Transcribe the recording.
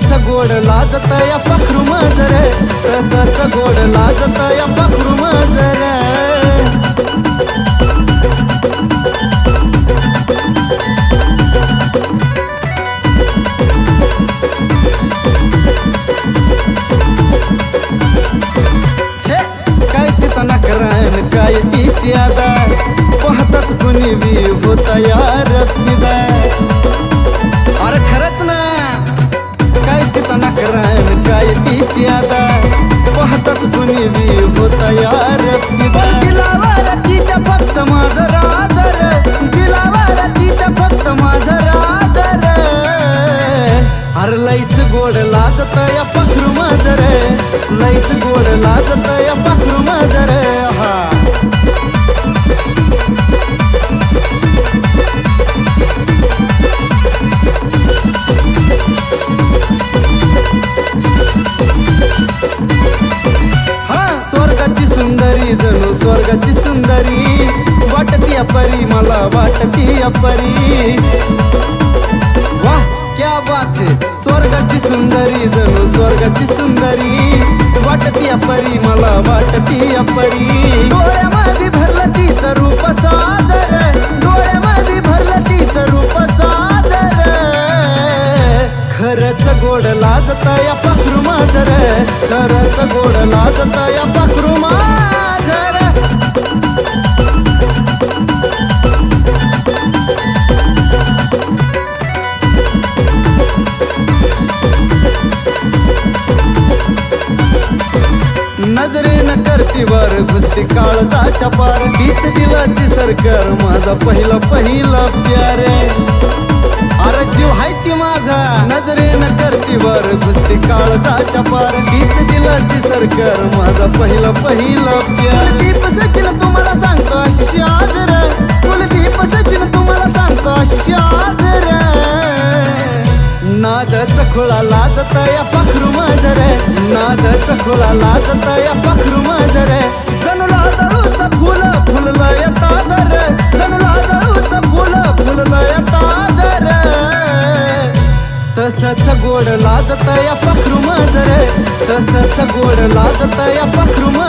तसाच गोड लाजत या पखरू माजर. तसाच गोड लाजत या पखरू माजर. काय तिची आदा पाहताच कुणी बी होता यार फिदा तिच्या फक्त माझं राजर. दिलावर तिच्या फक्त माझं राजर. अरे लईच गोड लाजत या पाखरू रे लईच गोड लाजत अपरी या परी मला वाटती अपरी परी वाह क्या बात है स्वर्गाची सुंदरी जणू स्वर्गाची सुंदरी. वाटती अपरी मला वाटती अपरी डोळ्यामध्ये भरलं तिचं रूप साजर. डोळ्यामध्ये भरलं तिचं रूप साजर. खरंच गोड लाजता या पाखरू माझर खरंच गोड लाजता या पाखरू माझर नजरेनं करती वर घुसती काळजाच्या पार. हीच दिलाची सरकार माझा पहिला पहिला प्यारे अरे जीव हाय ती माझा नजरेन करतीवर वर घुसती काळजाच्या पार. हीच दिलाची सरकार माझा पहिला पहिला प्यार कुलदीप सचिन तुम्हाला सांगतो आशिष आदर कुलदीप सचिन खोळा लाजत या पाखरू माझर नादच खोळा लाजत या पाखरू माझर जणू लाजळूच फुल फुलला या ताजर जणू लाजळूच फुल फुलला या ताजर तसच गोड लाजत या पाखरू माझर तसच गोड लाजत या पाखरू या पाखरू